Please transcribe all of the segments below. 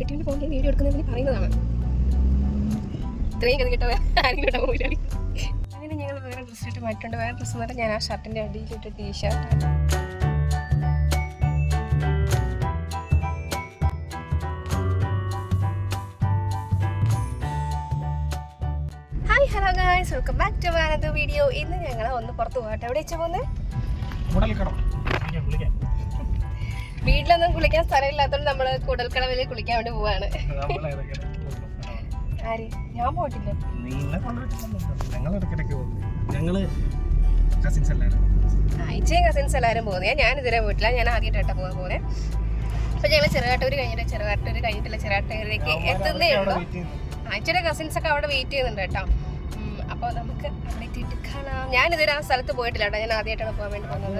കെട്ടിയുടെ ഫോണിൽ വീഡിയോ എടുക്കുന്നതിന് പറയുന്നതാണ്. ഇത്രയും കഥ കേട്ടോ ആരെങ്കിലും അങ്ങനെ ഞങ്ങൾ വേറെ ഡ്രസ്സ് ഇട്ട് മാറ്റിട്ടുണ്ട് വേറെ ഡ്രസ്സ് എന്ന് പറഞ്ഞാൽ ഞാൻ ആ ഷർട്ടിന്റെ അടിയിലിട്ട് T shirt hi hello welcome back to video ഇന്ന് ഞങ്ങൾ ഒന്ന് പുറത്ത് പോകട്ടെ. എവിടെ വെച്ചാൽ പോകുന്നത്? വീട്ടിലൊന്നും കുളിക്കാൻ സ്ഥലമില്ലാത്തതുകൊണ്ട് നമ്മൾ കുടൽക്കടവിൽ കുളിക്കാൻ വേണ്ടി പോവാണ്. ആര്? ഞാൻ പോയിട്ടില്ല. ഞങ്ങൾ കസിൻസ് എല്ലാവരും ആഴ്ചയും കസിൻസ് എല്ലാവരും പോകുന്നത് ഞാൻ ഇതുവരെ പോയിട്ടില്ല. ഞാൻ ആദ്യമായിട്ടാണ് പോകാൻ പോകുന്നത് അപ്പൊ ഞങ്ങൾ ചെറുകാട്ടൂർ കഴിഞ്ഞിട്ട് ചെറുകാട്ടൂർ കഴിഞ്ഞിട്ടില്ല ചെറുകാട്ടൂരിലേക്ക് എത്തുന്നേ ഉള്ളൂ. ആഴ്ചയുടെ കസിൻസ് ഒക്കെ അവിടെ വെയിറ്റ് ചെയ്യുന്നുണ്ട് കേട്ടോ. അപ്പോൾ നമുക്ക് അവിടെ എത്തിയിട്ട് കാണാം. ഞാൻ ഇതുവരെ ആ സ്ഥലത്ത് പോയിട്ടില്ല കേട്ടോ ഞാൻ ആദ്യമായിട്ടാണ് പോകാൻ വേണ്ടി പോകുന്നത്.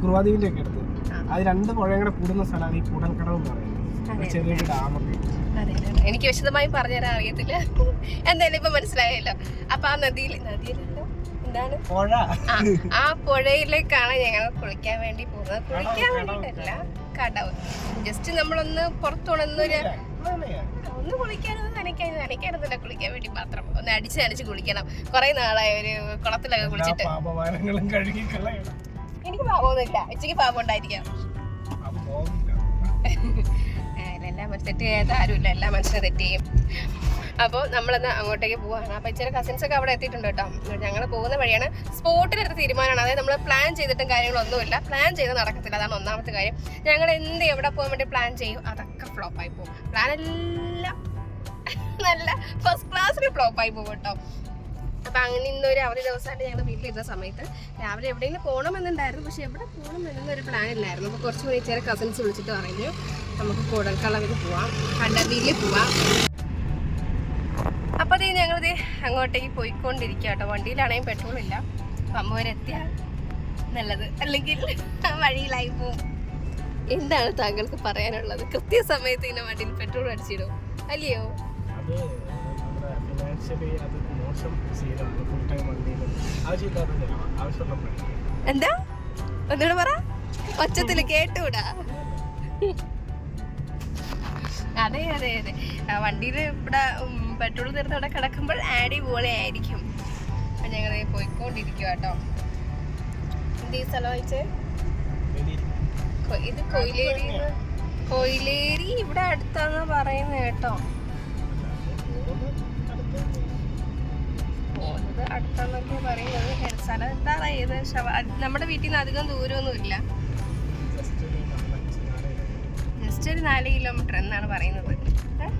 കുറുവാദ്വീപിന്റെ ഒക്കെ അടുത്ത്. അത് രണ്ട് പുഴയും കൂടെ കൂടുന്ന സ്ഥലമാണ് ഈ കൂടൽക്കടവ് എന്ന് പറയുന്നത്. അതെ. ഒരു ചെറിയൊരു ഡാമൊക്കെ. അതെ അതെ. എനിക്ക് വിശദമായി പറഞ്ഞുതരാൻ അറിയത്തില്ല. എന്തായാലും ഇപ്പൊ മനസ്സിലായല്ലോ. അപ്പൊ ആ നദിയിൽ നദിയിലല്ലോ? എന്താണ്? പുഴ. ആ, ആ പുഴയിലേക്കാണ് ഞങ്ങൾ കുളിക്കാൻ വേണ്ടി പോകുന്നത്. കുളിക്കാൻ വേണ്ടിട്ടല്ല കടവ്. ജസ്റ്റ് നമ്മളൊന്ന് പുറത്തുണന്നൊരു. ഒന്ന് കുളിക്കാനൊന്ന് നനയ്ക്കാൻ നനയ്ക്കാനൊന്നുമില്ല കുളിക്കാൻ വേണ്ടി മാത്രം. ഒന്ന് അടിച്ച് നനച്ച് കുളിക്കണം. കുറെ നാളായി ഒരു കുളത്തിലൊക്കെ കുളിച്ചിട്ട്. എനിക്ക് പാപമൊന്നുമില്ല. ഉച്ചയ്ക്ക് പാപം ഉണ്ടായിരിക്കാം. എല്ലാം തെറ്റ് ചെയ്യാത്ത ആരുമില്ല. എല്ലാ മനുഷ്യരും തെറ്റ് ചെയ്യും. അപ്പോൾ നമ്മളെന്ന് അങ്ങോട്ടേക്ക് പോവാണ്. അപ്പോൾ ഇച്ചിരി കസിൻസൊക്കെ അവിടെ എത്തിയിട്ടുണ്ട് കേട്ടോ. ഞങ്ങൾ പോകുന്ന വഴിയാണ് സ്പോട്ടിലെടുത്ത തീരുമാനമാണ്. അതായത് നമ്മൾ പ്ലാൻ ചെയ്തിട്ടും കാര്യങ്ങളൊന്നുമില്ല. പ്ലാൻ ചെയ്ത് നടക്കത്തില്ല. അതാണ് ഒന്നാമത്തെ കാര്യം. ഞങ്ങൾ എന്ത് എവിടെ പോകാൻ വേണ്ടി പ്ലാൻ ചെയ്യും? അതൊക്കെ ഫ്ലോപ്പായി പോകും. പ്ലാൻ എല്ലാം നല്ല ഫസ്റ്റ് ക്ലാസ്സിൽ ഫ്ലോപ്പായി പോകും കേട്ടോ. അപ്പം അങ്ങനെ ഇന്നൊരു അവധി ദിവസമായിട്ട് ഞങ്ങൾ വീട്ടിലിരുന്ന സമയത്ത് രാവിലെ എവിടെയെങ്കിലും പോകണമെന്നുണ്ടായിരുന്നു. പക്ഷേ എവിടെ പോകണം എന്നൊരു പ്ലാൻ ഇല്ലായിരുന്നു. അപ്പോൾ കുറച്ച് മണി ചെറിയ കസിൻസ് വിളിച്ചിട്ട് പറഞ്ഞു നമുക്ക് കൂടൽക്കളവിൽ പോവാം. കണ്ടവിയിൽ പോവാം. അങ്ങോട്ടേക്ക് പോയിക്കൊണ്ടിരിക്കുക കേട്ടോ. വണ്ടിയിലാണെങ്കിൽ പെട്രോൾ ഇല്ല. അമ്മ വരെ എത്തിയാൽ നല്ലത്. അല്ലെങ്കിൽ വഴിയിലായി പോവും. എന്താണ് താങ്കൾക്ക് പറയാനുള്ളത്? കൃത്യസമയത്ത് ഇങ്ങനെ വണ്ടിയിൽ പെട്രോൾ അടിച്ചിടും. അല്ലയോ? എന്താ? ഒന്നുകൂടെ പറ. ഒച്ചത്തിൽ കേട്ടൂടാ. അതെ. അതെ അതെ വണ്ടിയിൽ ഇവിടെ പെട്രോൾ തീർത്ത് അവിടെ കിടക്കുമ്പോൾ അടിപൊളി ആയിരിക്കും അപ്പം ഞങ്ങൾ പോയിക്കൊണ്ടിരിക്കുക കേട്ടോ എന്ത് ഈ സ്ഥലം വായിച്ചേ ഇത് കൊയിലേരി. കൊയിലേരി ഇവിടെ അടുത്താന്ന് പറയുന്നത് കേട്ടോ. പോകുന്നത് പറയുന്നത്. സ്ഥലം എന്താ ഏത് നമ്മുടെ വീട്ടിൽ നിന്ന് അധികം ദൂരമൊന്നും ഇല്ല ജസ്റ്റ് ഒരു നാല് കിലോമീറ്റർ എന്നാണ് പറയുന്നത്. ഏ?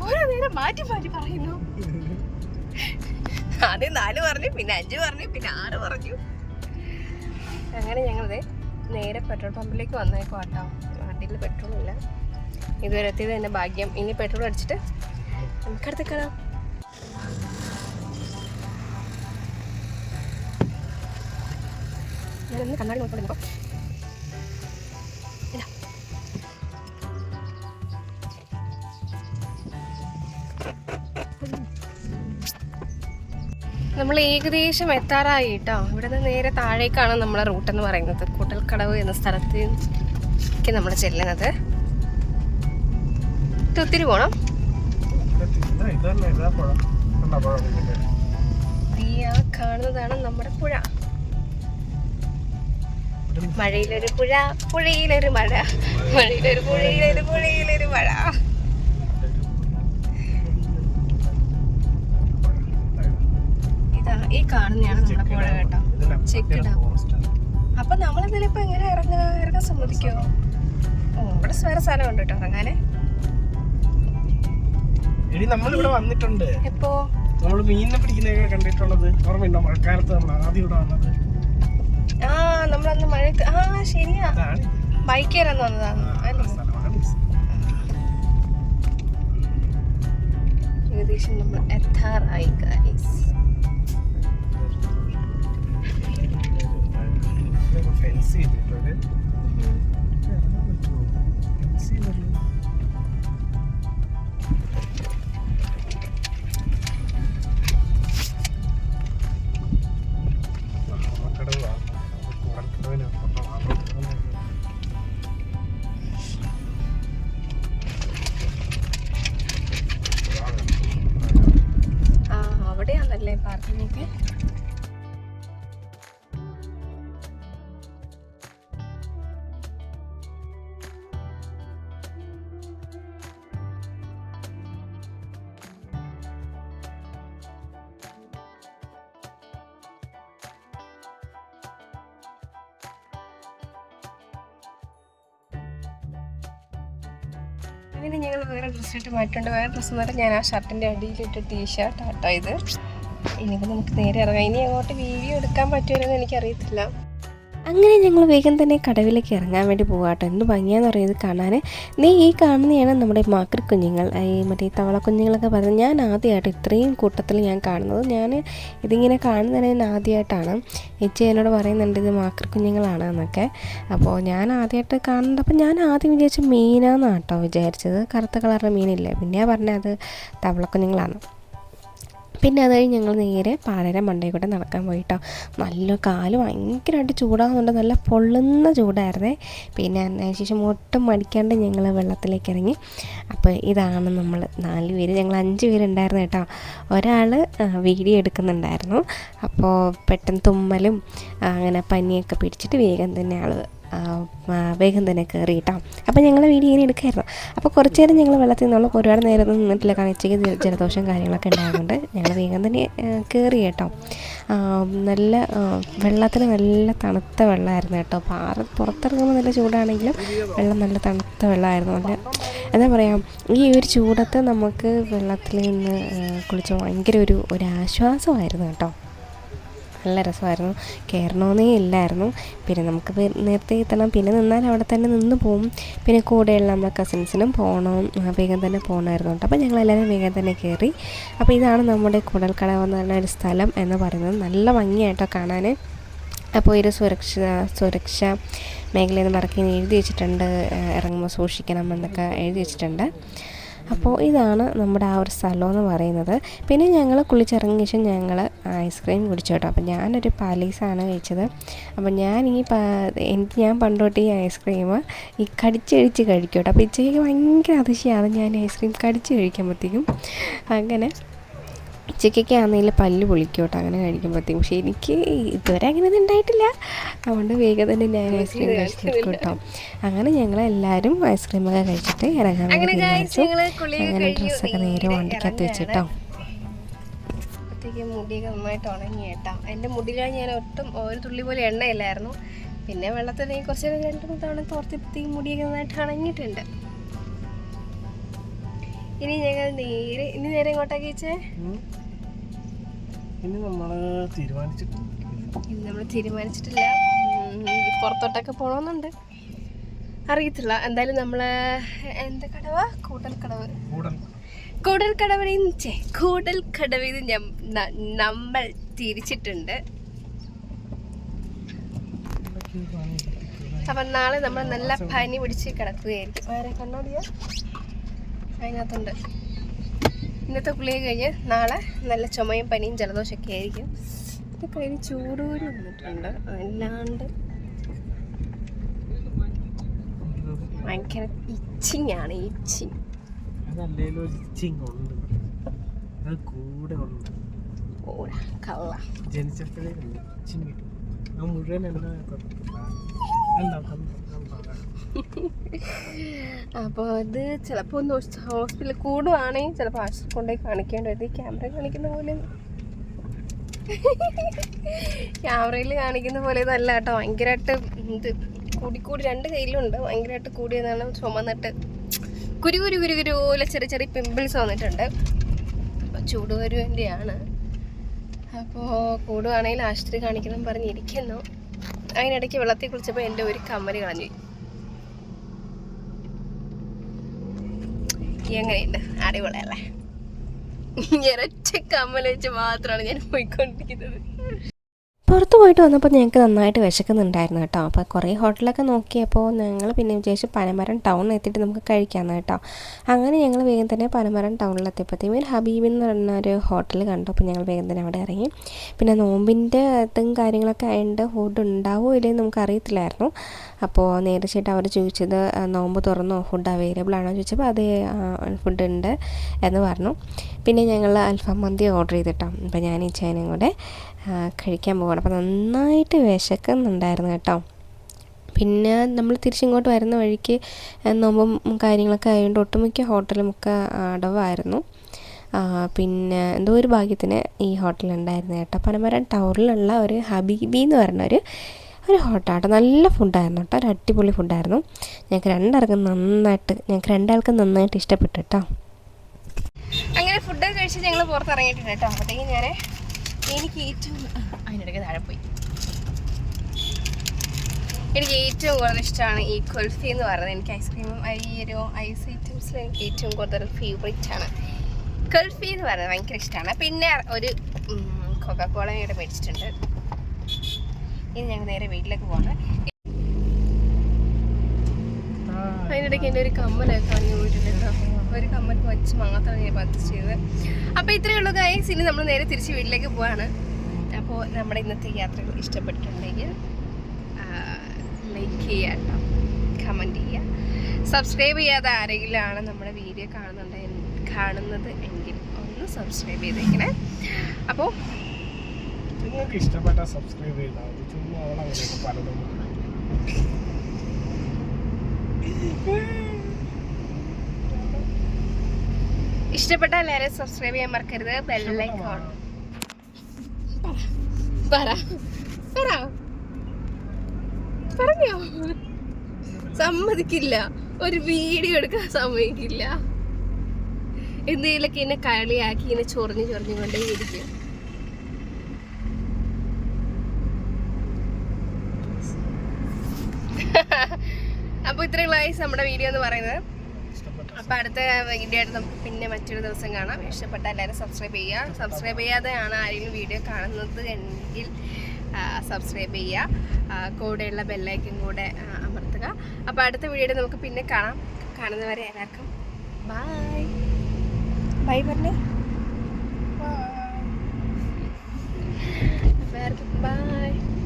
ഓരോ നേരം മാറ്റി മാറ്റി പറയുന്നു. ആദ്യം നാല് പറഞ്ഞു പിന്നെ അഞ്ച് പറഞ്ഞു പിന്നെ ആറ് പറഞ്ഞു. അങ്ങനെ ഞങ്ങളത് നേരെ പെട്രോൾ പമ്പിലേക്ക് വന്നേക്കോ കേട്ടോ വണ്ടിയിൽ പെട്രോൾ ഇല്ല. ഇതുവരെ എത്തിയത് എന്റെ ഭാഗ്യം. ഇനി പെട്രോൾ അടിച്ചിട്ട് നമുക്ക് നമുക്കടുത്ത് കാണാം ഞാനൊന്ന് കണ്ണാടി നോക്കിക്കൊണ്ടിരുന്നോ നമ്മൾ ഏകദേശം എത്താറായി കേട്ടോ ഇവിടെ നിന്ന് നേരെ താഴേക്കാണ് നമ്മളെ റൂട്ട് എന്ന് പറയുന്നത്. കൂട്ടൽക്കടവ് എന്ന സ്ഥലത്തേക്ക് നമ്മൾ ചെല്ലുന്നത്. ഒത്തിരി പോണം. കാണുന്നതാണ് നമ്മുടെ പുഴ. മഴയിലൊരു പുഴ പുഴയിലൊരു മഴ. മഴയിലൊരു പുഴയിലൊരു പുഴയിലൊരു മഴ. ഈ കാണുന്നതാണ് നമ്മുടെ പുഴ കേട്ടോ. Check dam. അപ്പൊ നമ്മൾ ഇതിലിപ്പോ എങ്ങനെ ഇറങ്ങുക? ഇറങ്ങാൻ സമ്മതിക്കോ? ഓ ഇവിടെ വേറെ സ്ഥലമുണ്ട് കേട്ടോ ഇറങ്ങാനെ. എടി നമ്മളിവിടെ വന്നിട്ടുണ്ട്. എപ്പോ? നമ്മൾ മീനിനെ പിടിക്കുന്നതൊക്കെ കണ്ടിട്ടുള്ളത്. ഓർമ്മയുണ്ടോ മഴക്കാലത്ത് നമ്മൾ ആദ്യം ഇവിടെ വന്നത്. ആ നമ്മളന്ന് മഴയത്ത് ആ ശരിയാ. അതാണ് ബൈക്കേരാന്ന് വന്നതാണ് അല്ലേ? സ്ഥലമാണ് ഈ സ്ഥലം. ഏകദേശം നമ്മൾ എത്താറായി ഗൈസ് ね。അങ്ങനെ ഞങ്ങൾ വേറെ ഡ്രസ്സ് ഇട്ട് മാറ്റുണ്ട് വേറെ ഡ്രസ്സ് എന്ന് പറഞ്ഞാൽ ഞാൻ ആ ഷർട്ടിന്റെ അടിയിലിട്ട് ടീഷർട്ട് ആട്ടോ ഇത്. ഇനിയിപ്പോൾ നമുക്ക് നേരെ ഇറങ്ങാം. ഇനി അങ്ങോട്ട് വീഡിയോ എടുക്കാൻ പറ്റുമോ എനിക്കറിയത്തില്ല. അങ്ങനെ ഞങ്ങൾ വേഗം തന്നെ കടവിലേക്ക് ഇറങ്ങാൻ വേണ്ടി പോകാട്ടോ എന്ത് ഭംഗിയാന്ന് പറയുന്നത് കാണാൻ. നീ ഈ കാണുന്നതാണ് നമ്മുടെ മാക്രി കുഞ്ഞുങ്ങൾ. ഈ മറ്റേ തവള കുഞ്ഞുങ്ങളൊക്കെ പറഞ്ഞത് ഞാൻ ആദ്യമായിട്ട് ഇത്രയും കൂട്ടത്തിൽ ഞാൻ കാണുന്നത്. ഞാൻ ഇതിങ്ങനെ കാണുന്നതിന് ഞാൻ ആദ്യമായിട്ടാണ്. ഏച്ചി എന്നോട് പറയുന്നുണ്ട് ഇത് മാക്രി കുഞ്ഞുങ്ങളാണ് എന്നൊക്കെ അപ്പോൾ ഞാൻ ആദ്യമായിട്ട് കാണുന്നുണ്ട്. അപ്പോൾ ഞാൻ ആദ്യം വിചാരിച്ച മീനാന്നാണ് കേട്ടോ വിചാരിച്ചത്. കറുത്ത കളറിലെ മീനില്ലേ. പിന്നെയാണ് പറഞ്ഞത് അത് തവളക്കുഞ്ഞുങ്ങളാണ് പിന്നെ അത് കഴിഞ്ഞ് ഞങ്ങൾ നേരെ പാലര മണ്ടയിൽ കൂടെ നടക്കാൻ പോയിട്ടോ. നല്ല കാൽ ഭയങ്കരമായിട്ട് ചൂടാകുന്നുണ്ട് നല്ല പൊള്ളുന്ന ചൂടായിരുന്നേ. പിന്നെ അതിന് ശേഷം ഒട്ടും മടിക്കാണ്ട് ഞങ്ങൾ വെള്ളത്തിലേക്ക് ഇറങ്ങി. അപ്പോൾ ഇതാണ് നമ്മൾ നാല് പേര്. ഞങ്ങൾ അഞ്ച് പേരുണ്ടായിരുന്നു കേട്ടോ. ഒരാൾ വീഡിയോ എടുക്കുന്നുണ്ടായിരുന്നു. അപ്പോൾ പെട്ടെന്ന് തുമ്മലും അങ്ങനെ പനിയൊക്കെ പിടിച്ചിട്ട് വേഗം തന്നെ ആൾ വേഗം തന്നെ കയറി കേട്ടോ അപ്പോൾ ഞങ്ങൾ വീഡിയോ ഇങ്ങനെ എടുക്കായിരുന്നു. അപ്പോൾ കുറച്ച് നേരം ഞങ്ങൾ വെള്ളത്തിൽ നിന്നുള്ള ഒരുപാട് നേരം നിന്നിട്ടില്ല. കാരണം ഉച്ചയ്ക്ക് ജലദോഷം കാര്യങ്ങളൊക്കെ ഉണ്ടായതുകൊണ്ട് ഞങ്ങൾ വേഗം തന്നെ കയറി കേട്ടോ. നല്ല വെള്ളത്തിന് നല്ല തണുത്ത വെള്ളമായിരുന്നു കേട്ടോ. പാറ പുറത്തിറങ്ങുമ്പോൾ നല്ല ചൂടാണെങ്കിലും വെള്ളം നല്ല തണുത്ത വെള്ളമായിരുന്നു നല്ല എന്താ പറയുക ഈ ഒരു ചൂടത്ത് നമുക്ക് വെള്ളത്തിൽ നിന്ന് കുളിച്ച് ഭയങ്കര ഒരു ഒരു ആശ്വാസമായിരുന്നു കേട്ടോ. നല്ല രസമായിരുന്നു. കയറണമെന്നേ ഇല്ലായിരുന്നു. പിന്നെ നമുക്ക് നേരത്തെ എത്തണം. പിന്നെ നിന്നാൽ അവിടെ തന്നെ നിന്ന് പോവും. പിന്നെ കൂടെയുള്ള നമ്മുടെ കസിൻസിനും പോകണം വേഗം തന്നെ പോകണമായിരുന്നു കേട്ടോ. അപ്പോൾ ഞങ്ങളെല്ലാവരും വേഗം തന്നെ കയറി അപ്പോൾ ഇതാണ് നമ്മുടെ കുടൽക്കടവ് എന്ന് പറഞ്ഞ ഒരു സ്ഥലം എന്ന് പറയുന്നത്. നല്ല ഭംഗിയായിട്ടോ കാണാൻ അപ്പോൾ ഒരു സുരക്ഷ സുരക്ഷ മേഖലയെന്ന് പറക്കി എഴുതി വെച്ചിട്ടുണ്ട്. ഇറങ്ങുമ്പോൾ സൂക്ഷിക്കണം എന്നൊക്കെ എഴുതി വെച്ചിട്ടുണ്ട്. അപ്പോൾ ഇതാണ് നമ്മുടെ ആ ഒരു സ്ഥലം എന്ന് പറയുന്നത്. പിന്നെ ഞങ്ങൾ കുളിച്ചിറങ്ങിയ ശേഷം ഞങ്ങൾ ഐസ്ക്രീം കുടിച്ചു കേട്ടോ. അപ്പോൾ ഞാനൊരു പാലീസാണ് കഴിച്ചത്. അപ്പോൾ ഞാൻ ഈ എനിക്ക് ഞാൻ പണ്ടോട്ട് ഈ ഐസ്ക്രീം ഈ കടിച്ചഴിച്ച് കഴിക്കും കേട്ടോ. അപ്പോൾ ഇച്ചയ്ക്ക് ഭയങ്കര അതിശയമാണ് ഞാൻ ഐസ്ക്രീം കടിച്ച് കഴിക്കുമ്പോഴത്തേക്കും. അങ്ങനെ ഉച്ചയ്ക്കൊക്കെ ആണെങ്കിൽ പല്ല് പൊളിക്കോട്ടെ അങ്ങനെ കഴിക്കുമ്പോഴത്തേക്കും. പക്ഷേ എനിക്ക് ഇതുവരെ അങ്ങനെ ഉണ്ടായിട്ടില്ല. അതുകൊണ്ട് വേഗം തന്നെ ഞാൻ ഐസ്ക്രീം കഴിച്ചിട്ട് കേട്ടോ അങ്ങനെ ഞങ്ങൾ എല്ലാവരും ഐസ്ക്രീമൊക്കെ കഴിച്ചിട്ട് ഇറങ്ങാൻ തീരുമാനിച്ചു അങ്ങനെ ഡ്രസ്സൊക്കെ നേരെ വണ്ടിക്കകത്ത് വെച്ചിട്ടോ. അപ്പോഴത്തേക്ക് മുടിയൊക്കെ നന്നായിട്ട് ഉണങ്ങി കേട്ടോ. എന്റെ മുടിയിൽ ഞാൻ ഒട്ടും ഒരു തുള്ളി പോലെ എണ്ണയില്ലായിരുന്നു. പിന്നെ വെള്ളത്തിൽ കുറച്ച് രണ്ട് മൂന്ന് തവണ തോർത്തിയപ്പോഴത്തേക്ക് മുടിയൊക്കെ നന്നായിട്ട് ഉണങ്ങിയിട്ടുണ്ട്. ഇനി ഞങ്ങൾ നേരെ ഇനി നേരെ ഇങ്ങോട്ടേക്ക് വെച്ചേ ഇനി നമ്മൾ തീരുമാനിച്ചിട്ടില്ല ഇന്ന് നമ്മൾ തീരുമാനിച്ചിട്ടില്ല. പുറത്തോട്ടൊക്കെ പോകണമെന്നുണ്ട് അറിയത്തില്ല. എന്തായാലും നമ്മൾ എന്താ കടവ? കൂടൽ കടവ്. കൂടൽ. കടവിൽ നിന്ന് കൂടൽ കടവിൽ നിന്ന് നമ്മൾ തിരിച്ചിട്ടുണ്ട്. അപ്പം നാളെ നമ്മൾ നല്ല പനി പിടിച്ച് കിടക്കുകയായിരിക്കും. വേറെ കണ്ണോടിയോ? അതിനകത്തുണ്ട്. ഇന്നത്തെ കുളിയൊക്കെ കഴിഞ്ഞ് നാളെ നല്ല ചുമയും പനിയും ജലദോഷമൊക്കെ ആയിരിക്കും. ഇത് കഴിഞ്ഞ് ചൂടൂര് വന്നിട്ടുണ്ട്. അല്ലാണ്ട് ഭയങ്കര ഇച്ചിങ് ആണ് ഇച്ചിങ് ജനിച്ചപ്പോഴേ മുഴുവൻ എന്താ അപ്പോൾ ഇത് ചിലപ്പോൾ ഒന്ന് ഹോസ്പിറ്റലിൽ കൂടുവാണെങ്കിൽ ചിലപ്പോൾ ആശുപത്രി കൊണ്ടുപോയി കാണിക്കേണ്ടി വരും ഈ ക്യാമറ കാണിക്കുന്ന പോലെ. ക്യാമറയിൽ കാണിക്കുന്ന പോലെ ഇതല്ല കേട്ടോ. ഭയങ്കരമായിട്ട് ഇത് കൂടിക്കൂടി രണ്ട് കയ്യിലുണ്ട്. ഭയങ്കരമായിട്ട് കൂടിയതാണ്. ചുമന്നിട്ട് കുരു കുരു കുരു കുരു പോലെ ചെറിയ ചെറിയ പിമ്പിൾസ് വന്നിട്ടുണ്ട്. അപ്പോൾ ചൂട് വരുവേണ്ടിയാണ്. അപ്പോൾ കൂടുവാണെങ്കിൽ ആശുപത്രി കാണിക്കണം പറഞ്ഞിരിക്കുന്നു. അതിനിടയ്ക്ക് വെള്ളത്തിൽ കുളിച്ചപ്പോൾ എന്റെ ഒരു കമ്മൽ കളഞ്ഞു. എങ്ങനെയുണ്ട് അടിപൊളിയല്ലേ? ഒറ്റ കമ്മൽ വെച്ച് മാത്രമാണ് ഞാൻ പോയിക്കൊണ്ടിരിക്കുന്നത്. പുറത്ത് പോയിട്ട് വന്നപ്പോൾ ഞങ്ങൾക്ക് നന്നായിട്ട് വിശക്കുന്നുണ്ടായിരുന്നു കേട്ടോ. അപ്പോൾ കുറേ ഹോട്ടലൊക്കെ നോക്കിയപ്പോൾ ഞങ്ങൾ പിന്നെ വിചാരിച്ചു പനമരം ടൗണിൽ എത്തിയിട്ട് നമുക്ക് കഴിക്കാമെന്ന് കേട്ടോ. അങ്ങനെ ഞങ്ങൾ വേഗം തന്നെ പനമരം ടൗണിലെത്തിയപ്പോഴത്തേക്കും ഹബീബ് എന്ന് പറഞ്ഞ ഒരു ഹോട്ടൽ കണ്ടു. അപ്പോൾ ഞങ്ങൾ വേഗം തന്നെ അവിടെ ഇറങ്ങി. പിന്നെ നോമ്പിന്റെ ഇതും കാര്യങ്ങളൊക്കെ ആയതുകൊണ്ട് ഫുഡ് ഉണ്ടാവുമോ ഇല്ലയെന്ന് നമുക്ക് അറിയത്തില്ലായിരുന്നു. അപ്പോൾ നേരിച്ചിട്ട് അവർ ചോദിച്ചത് നോമ്പ് തുറന്നോ? ഫുഡ് അവൈലബിൾ ആണോ? ചോദിച്ചപ്പോൾ അതേ ഫുഡ് ഉണ്ട് എന്ന് പറഞ്ഞു. പിന്നെ ഞങ്ങൾ അൽഫാം മന്തി ഓർഡർ ചെയ്തിട്ടോ അപ്പോൾ ഞാൻ ഈ ചേനയും കൂടെ കഴിക്കാൻ പോകണം അപ്പോൾ നന്നായിട്ട് വിശക്കുന്നുണ്ടായിരുന്നു കേട്ടോ. പിന്നെ നമ്മൾ തിരിച്ചിങ്ങോട്ട് വരുന്ന വഴിക്ക് നോമ്പും കാര്യങ്ങളൊക്കെ ആയതുകൊണ്ട് ഒട്ടുമിക്ക ഹോട്ടലും ഒക്കെ അടവായിരുന്നു. പിന്നെ എന്തോ ഒരു ഭാഗ്യത്തിന് ഈ ഹോട്ടലുണ്ടായിരുന്നു കേട്ടോ. പനമരം ടൗണിലുള്ള ഒരു ഹബീബി എന്ന് പറയുന്ന ഒരു ഒരു ഹോട്ടലാട്ടോ നല്ല ഫുഡായിരുന്നു കേട്ടോ. ഒരു അടിപൊളി ഫുഡായിരുന്നു ഞങ്ങൾക്ക് രണ്ടാൾക്കും നന്നായിട്ട് ഞങ്ങൾക്ക് രണ്ടാൾക്കും നന്നായിട്ട് ഇഷ്ടപ്പെട്ടു കേട്ടോ. അങ്ങനെ ഫുഡൊക്കെ കഴിച്ച് ഞങ്ങൾ പുറത്തിറങ്ങിയിട്ടുണ്ട് കേട്ടോ. അപ്പോഴത്തേക്കും ഞാൻ എനിക്ക് ഏറ്റവും അതിനിടയ്ക്ക് താഴെ പോയി. എനിക്ക് ഏറ്റവും കൂടുതൽ ഇഷ്ടമാണ് ഈ കുൽഫി എന്ന് പറയുന്നത്. എനിക്ക് ഐസ്ക്രീമും ഈ ഒരു ഐസ് ഐറ്റംസിൽ എനിക്ക് ഏറ്റവും കൂടുതൽ ഫേവറേറ്റ് ആണ്. കുൽഫി എന്ന് പറയുന്നത് ഭയങ്കര ഇഷ്ടമാണ്. പിന്നെ ഒരു കൊക്കക്കോളയുടെ മേടിച്ചിട്ടുണ്ട്. ഇനി ഞങ്ങൾ നേരെ വീട്ടിലേക്ക് പോകണം അതിനിടയ്ക്ക് എന്റെ ഒരു കമ്മലൊക്കെ കളഞ്ഞു പോയിട്ടുണ്ട് ഒരു കമ്മൽ വച്ച് മാത്രമാണ് ഞാൻ പർച്ചേസ് ചെയ്തത്. അപ്പോൾ ഇത്രയേ ഉള്ളൂ ഗൈസ് ഇനി നമ്മൾ നേരെ തിരിച്ച് വീട്ടിലേക്ക് പോവാണ്. അപ്പോൾ നമ്മുടെ ഇന്നത്തെ യാത്രകൾ ഇഷ്ടപ്പെട്ടിട്ടുണ്ടെങ്കിൽ ലൈക്ക് ചെയ്യുക കേട്ടോ. കമന്റ് ചെയ്യുക. സബ്സ്ക്രൈബ് ചെയ്യാതെ ആരെങ്കിലും ആണ് നമ്മുടെ വീഡിയോ കാണുന്നുണ്ട് കാണുന്നത് എങ്കിൽ ഒന്ന് സബ്സ്ക്രൈബ് ചെയ്തേക്കണേ. അപ്പോൾ നിങ്ങൾക്ക് ഇഷ്ടപ്പെട്ട സബ്സ്ക്രൈബ് ചെയ്താൽ ചുമ്മാ പലതും. ഇഷ്ടപ്പെട്ട എല്ലാവരും സബ്സ്ക്രൈബ് ചെയ്യാൻ മറക്കരുത്. ബെല്ലൈക്കോൺ പറ. പറ. പറഞ്ഞോ. സമ്മതിക്കില്ല. ഒരു വീഡിയോ എടുക്കാൻ സമ്മതിക്കില്ല. എന്തെങ്കിലുമൊക്കെ എന്നെ കളിയാക്കി ഇങ്ങനെ ചൊറിഞ്ഞ് ചൊറിഞ്ഞു കൊണ്ടേ ഇത്രയും ലൈസ് നമ്മുടെ വീഡിയോ എന്ന് പറയുന്നത്. അപ്പൊ അടുത്ത വീഡിയോ ആയിട്ട് നമുക്ക് പിന്നെ മറ്റൊരു ദിവസം കാണാം. ഇഷ്ടപ്പെട്ട എല്ലാവരും സബ്സ്ക്രൈബ് ചെയ്യുക. സബ്സ്ക്രൈബ് ചെയ്യാതെയാണ് ആരെങ്കിലും വീഡിയോ കാണുന്നത് എങ്കിൽ സബ്സ്ക്രൈബ് ചെയ്യുക. കൂടെയുള്ള ബെല്ലൈക്കും കൂടെ അമർത്തുക. അപ്പോൾ അടുത്ത വീഡിയോയിൽ നമുക്ക് പിന്നെ കാണാം. കാണുന്നവരെ എല്ലാവർക്കും ബൈ ബൈ പറഞ്ഞേ. അപ്പോൾ